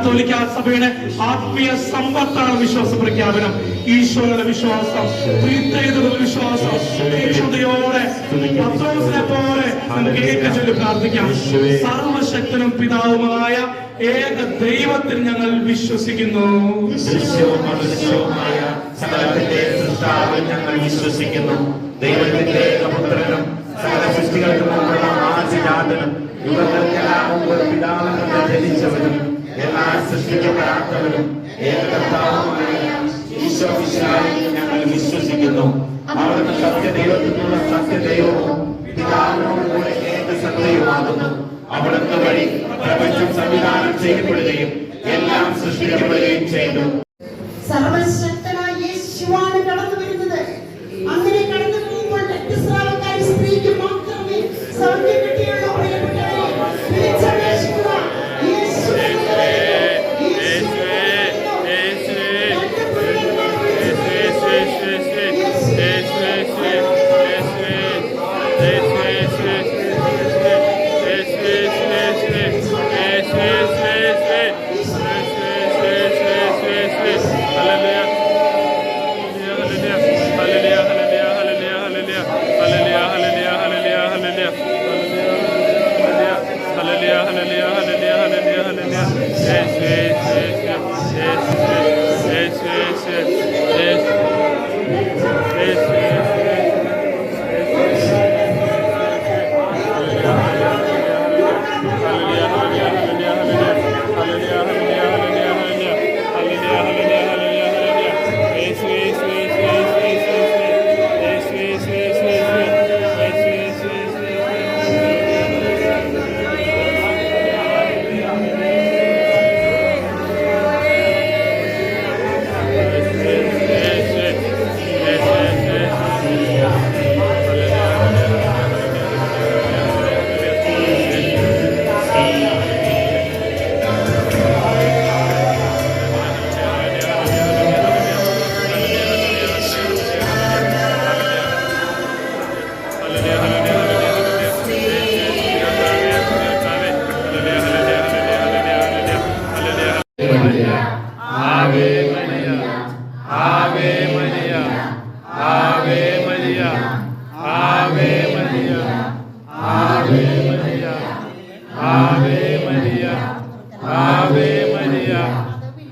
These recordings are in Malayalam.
കത്തോലിക്ക സഭയുടെ ആത്മീയ സമ്പത്താണ് വിശ്വാസ പ്രഖ്യാപനം ഈശോയുടെ വിശ്വാസം വിശ്വാസം തീക്ഷ്ണതയോടെ പോലെ നമുക്ക് ചൊല്ലി പ്രാർത്ഥിക്കാം. സർവശക്തനും പിതാവുമായ ഏക ദൈവത്തിൽ ഞങ്ങൾ വിശ്വസിക്കുന്നു. ഞങ്ങൾ വിശ്വസിക്കുന്നു. ദൈവത്തിന്റെ ഏകപുത്രനും സകല സൃഷ്ടികൾക്കും മുമ്പുള്ള മുമ്പ് പിതാവിൽ നിന്ന് ജനിച്ചവനും എല്ലാ സൃഷ്ടിക്കപ്പെടാത്തവരും ഞങ്ങൾ വിശ്വസിക്കുന്നു. അവിടുന്ന് സത്യദൈവത്തിനുള്ള സത്യദൈവവും പിതാവിനോടുകൂടെ ഏക സത്യയുമാകുന്നു വഴി പ്രപഞ്ചം സംവിധാനം ചെയ്യപ്പെടുകയും എല്ലാം സൃഷ്ടിക്കപ്പെടുകയും ചെയ്തു. സർവശ്ര Hallelujah. Yes, yes, yes, yes, yes.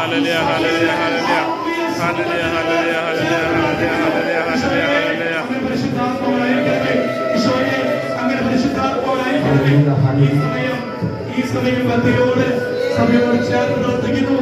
هلليا هلليا هلليا هلليا هلليا هلليا هلليا هلليا هلليا هلليا അങ്ങനെ പരിശുദ്ധാത്മാവായി ഈ സമയം ഈ സമയം ഭക്തിയോട് സഭയോട് ചേർന്ന് പ്രാർത്ഥിക്കുന്നു